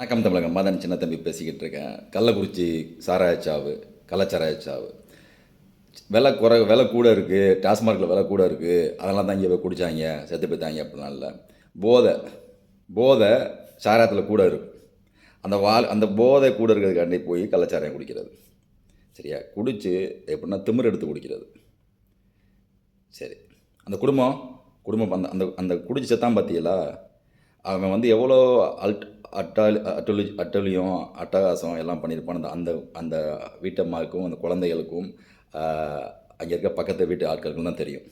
வணக்கம் தமிழகம். மதன் சின்ன தம்பி பேசிக்கிட்டு இருக்கேன். கள்ளக்குறிச்சி சாராயச்சாவு கள்ளச்சாராயச்சாவு விலை குறை விலை கூட இருக்குது டாஸ்மார்க்கில் விலை கூட இருக்குது அதெல்லாம் தான் இங்கே போய் குடித்தாங்க செத்து போய்த்தாங்க அப்படிலாம் இல்லை போதை போதை சாராயத்தில் கூட இருக்கு. அந்த வாழ் அந்த போதை கூட இருக்கிறதுக்காண்டி போய் கள்ளச்சாராயம் குடிக்கிறது. சரியா? குடித்து எப்படின்னா திமிர் எடுத்து குடிக்கிறது. சரி. அந்த குடும்பம் குடும்பம் அந்த அந்த அந்த குடிச்சு செத்தான் பார்த்தீங்களா அவன் வந்து எவ்வளோ அல்ட் அட்டாலி அட்டொலி அட்டொலியும் அட்டகாசம் எல்லாம் பண்ணியிருப்பான் அந்த அந்த அந்த வீட்டம்மாவுக்கும் அந்த குழந்தைகளுக்கும் அங்கே இருக்க பக்கத்து வீட்டு ஆட்களுக்கும் தான் தெரியும்.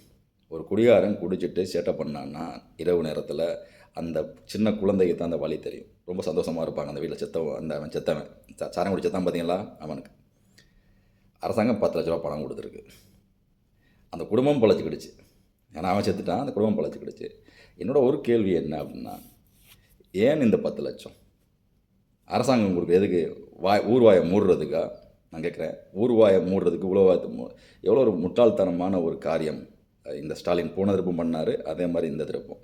ஒரு குடிகாரன் குடிச்சிட்டு சேட்டை பண்ணான்னா இரவு நேரத்தில் அந்த சின்ன குழந்தைக்கு தான் அந்த வழி தெரியும். ரொம்ப சந்தோஷமாக இருப்பாங்க அந்த வீட்டில் செத்தவன் அந்த அவன் செத்தவன். சாரம் குடி செத்தான் பார்த்தீங்களா அவனுக்கு. அரசாங்கம் பத்து லட்ச ரூபா பணம் கொடுத்துருக்கு. அந்த குடும்பம் பழச்சிக்கிடுச்சு. ஏன்னா அவன் செத்துட்டான் அந்த குடும்பம் பழச்சிக்கிடுச்சு. என்னோட ஒரு கேள்வி என்ன அப்படின்னா ஏன் இந்த பத்து லட்சம்? அரசாங்கம் கொடுக்குற எதுக்கு வாய் ஊர்வாயை மூடுறதுக்கா? நான் கேட்குறேன். ஊர்வாயை மூடுறதுக்கு உழவாயத்தை மூ எவ்வளோ ஒரு முட்டாள்தனமான ஒரு காரியம். இந்த ஸ்டாலின் போன திருப்பம் பண்ணார் அதே மாதிரி இந்த திருப்பம்.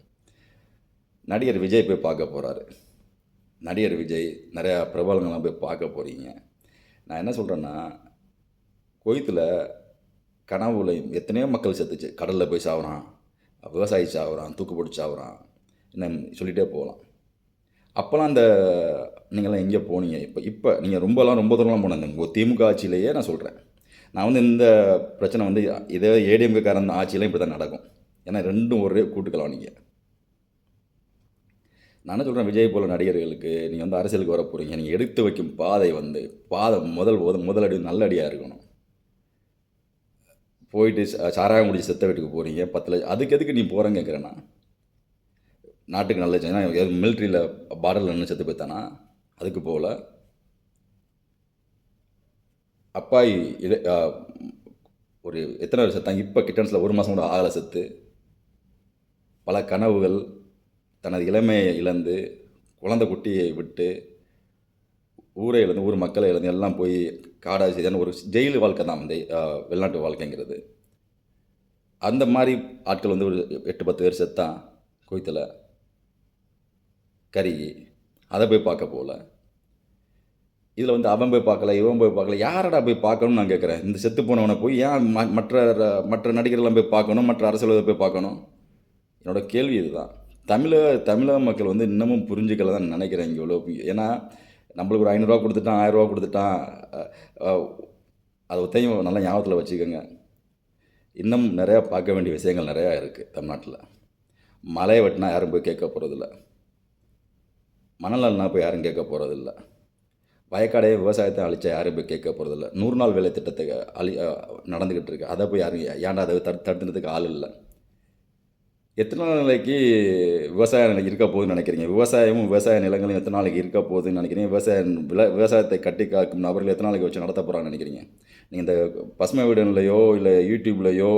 நடிகர் விஜய் போய் பார்க்க போகிறாரு நடிகர் விஜய் நிறையா பிரபலங்கள்லாம் போய் பார்க்க போகிறீங்க நான் என்ன சொல்கிறேன்னா கொய்த்தில் கனவுலையும் எத்தனையோ மக்கள் செத்துச்சு. கடலில் போய் சாவுறான் விவசாயி சாவுறான் தூக்கு போட்டு சாவுறான். என்ன சொல்லிகிட்டே போகலாம். அப்போல்லாம் அந்த நீங்களாம் எங்கே போனீங்க? இப்போ இப்போ நீங்கள் ரொம்பலாம் ரொம்ப தூரம்லாம் போனீங்க உங்கள் திமுக ஆட்சியிலேயே நான் சொல்கிறேன். நான் வந்து இந்த பிரச்சனை வந்து இதே ஏடிஎம்கே காரன் இப்படி தான் நடக்கும். ஏன்னா ரெண்டும் ஒரே கூட்டுக்கலாம் நீங்கள் நான் என்ன சொல்கிறேன்? விஜய் போல நடிகர்களுக்கு நீங்கள் வந்து அரசியலுக்கு வர போகிறீங்க. நீங்கள் எடுத்து வைக்கும் பாதை வந்து பாதை முதல் முதல் நல்ல அடியாக இருக்கணும். போயிட்டு சாராயம் குடிச்சு செத்த வீட்டுக்கு போகிறீங்க பத்து லட்சம் அதுக்கு எதுக்கு நீ போகிறேன்னு கேட்குறேன்னா நாட்டுக்கு நல்ல ஏன்னா மிலிட்ரியில் பார்டரில் நின்று செத்து போய்த்தானா அதுக்கு போகல அப்பாய் இட ஒரு எத்தனை வருஷம் செத்தாங்க இப்போ கிட்டன்ஸில் ஒரு மாதம் கூட ஆகலை செத்து. பல கனவுகள் தனது இளமையை இழந்து குழந்தை குட்டியை விட்டு ஊரை இழந்து ஊர் மக்களை இழந்து எல்லாம் போய் காடாக செய்தான ஒரு ஜெயில் வாழ்க்கை தான் வந்து வெளிநாட்டு வாழ்க்கைங்கிறது. அந்த மாதிரி ஆட்கள் வந்து ஒரு எட்டு பத்து பேர் செத்தான் குவைத்தில். கருகி அதை போய் பார்க்க போகல. இதில் வந்து அவன் போய் பார்க்கல இவன் போய் பார்க்கல யாரடா போய் பார்க்கணும்னு நான் கேட்குறேன். இந்த செத்து போனவனை போய் ஏன் ம- மற்ற மற்ற நடிகர்கள்லாம் போய் பார்க்கணும் மற்ற அரசியல்வாதிகளை போய் பார்க்கணும்? என்னோட கேள்வி இதுதான். தமிழக தமிழக மக்கள் வந்து இன்னமும் புரிஞ்சுக்கல தான் நினைக்கிறேன் இங்கே இவ்வளோ ஏன்னா நம்மளுக்கு ஒரு ஐநூறுரூவா கொடுத்துட்டான் ஆயிரரூவா கொடுத்துட்டான். அதை ஒத்தையும் நல்லா ஞாபகத்தில் வச்சுக்கோங்க. இன்னும் நிறையா பார்க்க வேண்டிய விஷயங்கள் நிறையா இருக்குது தமிழ்நாட்டில். மலையை வெட்டினா யாரும் போய் கேட்க போகிறதில்ல மணலன்னா போய் யாரும் கேட்க போகிறதில்ல வயக்காடே விவசாயத்தை அழிச்சா யாரும் போய் கேட்க போகிறதில்ல நூறு நாள் வேலை திட்டத்துக்கு அழி நடந்துக்கிட்டு இருக்கு. அதை போய் யாரும் ஏன்டா அதை தடு தடுத்துனதுக்கு ஆள் இல்லை? எத்தனை நாளைக்கு விவசாய நிலை இருக்க போகுதுன்னு நினைக்கிறீங்க? விவசாயமும் விவசாய நிலங்களும் எத்தனை நாளைக்கு இருக்க போகுதுன்னு நினைக்கிறீங்க? விவசாய விள விவசாயத்தை கட்டி காக்கும் நபர்கள் எத்தனை நாளைக்கு வச்சு நடத்த போகிறாங்கன்னு நினைக்கிறீங்க? நீங்கள் இந்த பசுமை வீடன்லையோ இல்லை யூடியூப்லேயோ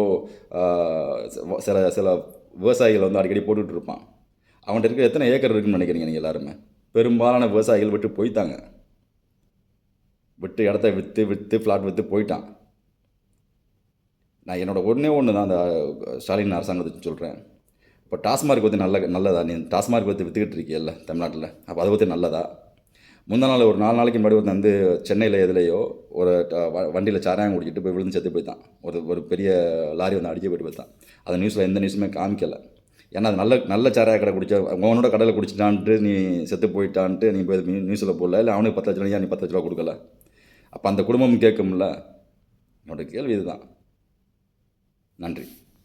சில சில விவசாயிகள் வந்து அடிக்கடி போட்டுட்ருப்பான் அவன்கிட்ட இருக்கிற எத்தனை ஏக்கர் இருக்குன்னு நினைக்கிறீங்க நீங்கள் எல்லாருமே? பெரும்பாலான விவசாயிகள் விட்டு போயிட்டாங்க. விட்டு இடத்த விற்று விற்று ஃப்ளாட் விற்று போயிட்டான். நான் என்னோட ஒன்றே ஒன்று தான் அந்த ஸ்டாலின் அரசாங்கத்தை சொல்கிறேன் இப்போ டாஸ்மார்க் பற்றி நல்ல நல்லதா? நீ டாஸ்மார்க் பற்றி விற்றுக்கிட்டு இருக்கியல்ல தமிழ்நாட்டில். அப்போ அதை பற்றி நல்லதா? முந்தா நாள் ஒரு நாலு நாளைக்கு முன்னாடி ஒருத்தன் வந்து சென்னையில் எதுலேயோ ஒரு வண்டியில் சாராயம் குடிச்சிட்டு போய் விழுந்து செத்து போய்த்தான் ஒரு ஒரு பெரிய லாரி வந்து அடிச்சு போயிட்டு போய்த்தான் அந்த நியூஸில் எந்த நியூஸுமே காமிக்கலை. ஏன்னா அது நல்ல நல்ல சாராய கடை குடிச்ச அவனோட கடையில் குடிச்சிட்டான்ட்டு நீ செத்து போயிட்டான்ட்டு நீ போய் நியூஸில் போடல இல்லை அவனுக்கு பத்து லட்ச ரூபா நீ பத்து லட்ச ரூபா கொடுக்கல. அப்போ அந்த குடும்பம் கேட்கும்ல என்னோட கேள்வி இதுதான். நன்றி.